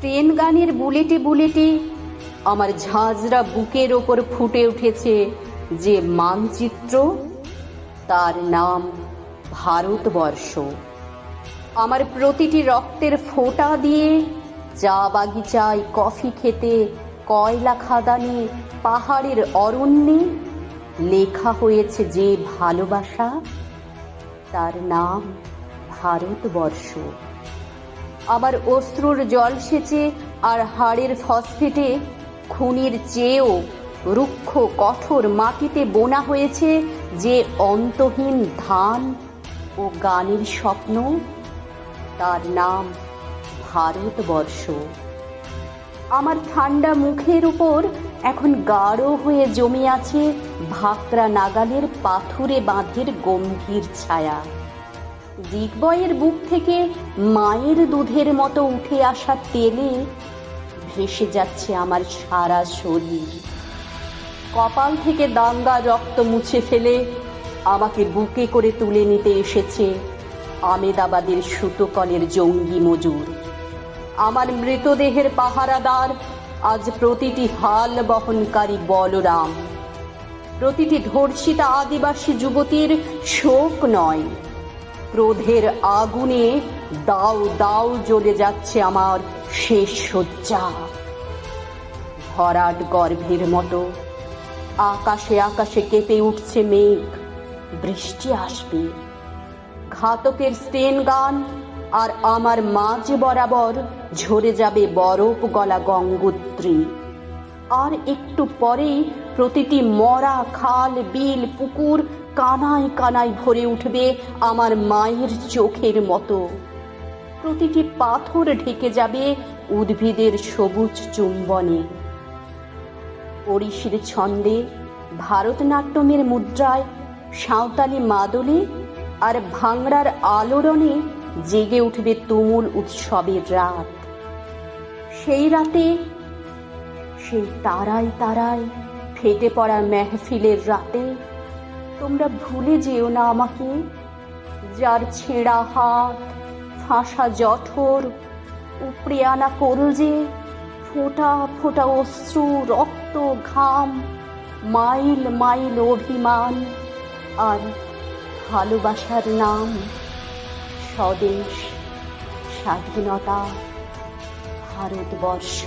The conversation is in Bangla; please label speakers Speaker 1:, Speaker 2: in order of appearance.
Speaker 1: ট্রেন গানের বুলেটে বুলেটে আমার ঝাঁঝরা বুকের ওপর ফুটে উঠেছে যে মানচিত্র, তার নাম ভারতবর্ষ। আমার প্রতিটি রক্তের ফোঁটা দিয়ে চা বাগিচায় কফি খেতে, কয়লা খাদানে, পাহাড়ের অরণ্যে লেখা হয়েছে যে ভালোবাসা, তার নাম ভারতবর্ষ। আবার অশ্রুর জল সেচে আর হাড়ের ফসফেটে খুনির চেয়েও রুক্ষ কঠোর মাটিতে বোনা হয়েছে যে অন্তহীন ধান ও গানের স্বপ্ন। তার নাম ভারতবর্ষ। আমার ঠান্ডা মুখের উপর এখন গাঢ় হয়ে জমে আছে ভাকরা নাগালের পাথুরে বাঁধের গম্ভীর ছায়া। দিগবয়ের বুক থেকে মায়ের দুধের মতো উঠে আসা তেলে ভেসে যাচ্ছে আমার সারা শরীর। কপাল থেকে দাঙ্গা রক্ত মুছে ফেলে আমাকে বুকে করে তুলে নিতে এসেছে আমেদাবাদের সুতোকলের জঙ্গি মজুর। আমার মৃতদেহের পাহারাদার আজ প্রতিটি হাল বহনকারী বলরাম। প্রতিটি ধর্ষিতা আদিবাসী যুবতীর শোক নয়। ক্রোধের আগুনে দাও দাও জ্বলে যাচ্ছে আমার শেষ শয্যা। ভরাট গর্ভের মতো আকাশে আকাশে কেঁপে উঠছে মেঘ, বৃষ্টি আসবে। ঘাতকের স্টেন গান আর আমার মাঝ বরাবর ঝরে যাবে বরফ গলা গঙ্গোত্রী। আর একটু পরেই প্রতিটি মরা, খাল, বিল, পুকুর কানায় কানায় ভরে উঠবে আমার মায়ের চোখের মতো। প্রতিটি পাথর ঢেকে যাবে উদ্ভিদের সবুজ চুম্বনে। ওড়িশির ছন্দে ভারতনাট্যমের মুদ্রায় সাঁওতালি মাদলে আর ভাংড়ার আলোড়নে জেগে উঠবে তুমুল উৎসবের রাত। সেই রাতে সেই তারায় তারায় ফেটে পড়া মেহফিলের রাতে, তোমরা ভুলে যেও না আমাকে। যার ছেঁড়া হাত, ফাঁসা জঠর, উপড়ে আনা কলজে ফোঁটা ফোঁটা অশ্রু, রক্ত, ঘাম, মাইল মাইল অভিমান আর ভালোবাসার নাম। স্বদেশ, স্বাধীনতা, ভারতবর্ষ।